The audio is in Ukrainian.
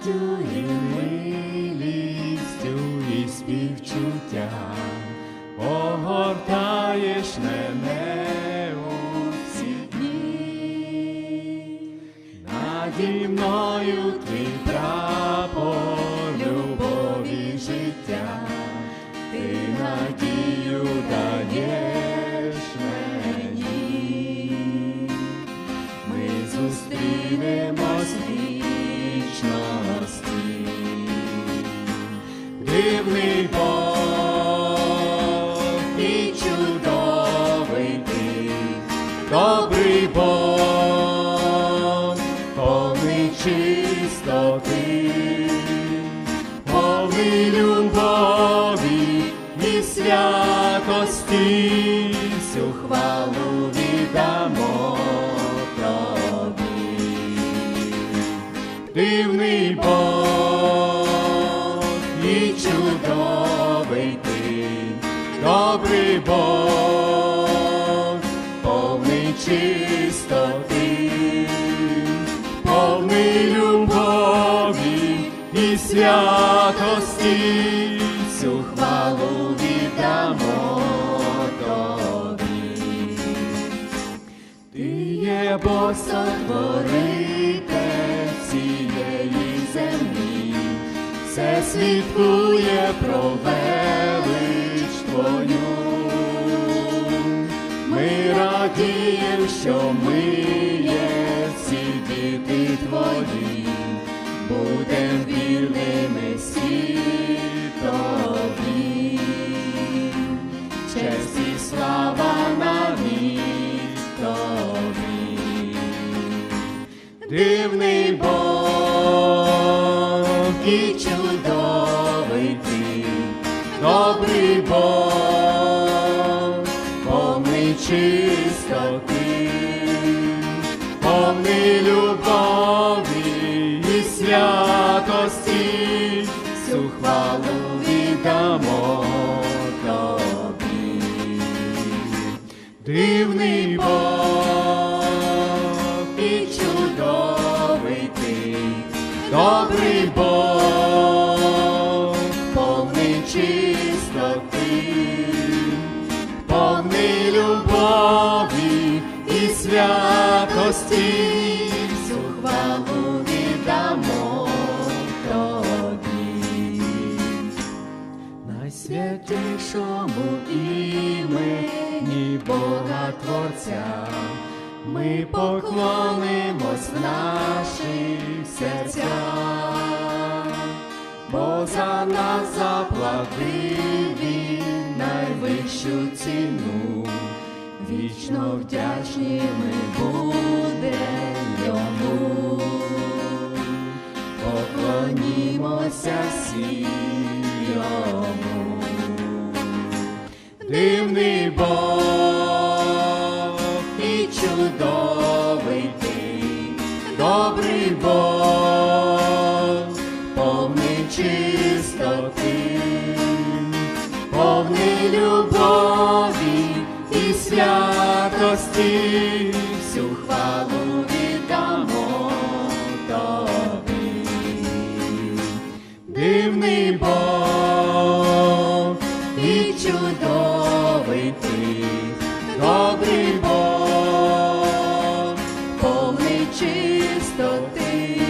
благодаттю і милістю і співчуттям огортаєш мене у всі дні. Наді мною твій прапор любові життя, ти надію даєш мені. Ми зустрінемось вічності. Дивний Бог і чудовий ти, добрий Бог, повний чистоти, повний любові і святості, Дивний Бог і чудовий ти, добрий Бог, повний чистоти, повний любові і святості, всю хвалу віддамо. Ти є Бог сотворитель цієї землі, все свідкує про велич Твою. Ми радіємо, що ми є всі діти Твої, будем вірними всі. Честь і слава навік Дивний Бог і чудовий ти, добрий Бог, повний чистоти, повний любові і святості, добрий Бог, повний чистоти, повний любові і святості, всю хвалу віддамо тобі найсвятішому імені Бога Творця, ми поклонимось в за нас заплатив він найвищу ціну, вічно вдячні ми будем йому. Поклонімося всі йому. Дивний Бог і чудовий ти, добрий Бог, чистоти, повний любові і святості, всю хвалу віддамо тобі, дивний Бог і чудовий ти, добрий Бог, повний чистоти.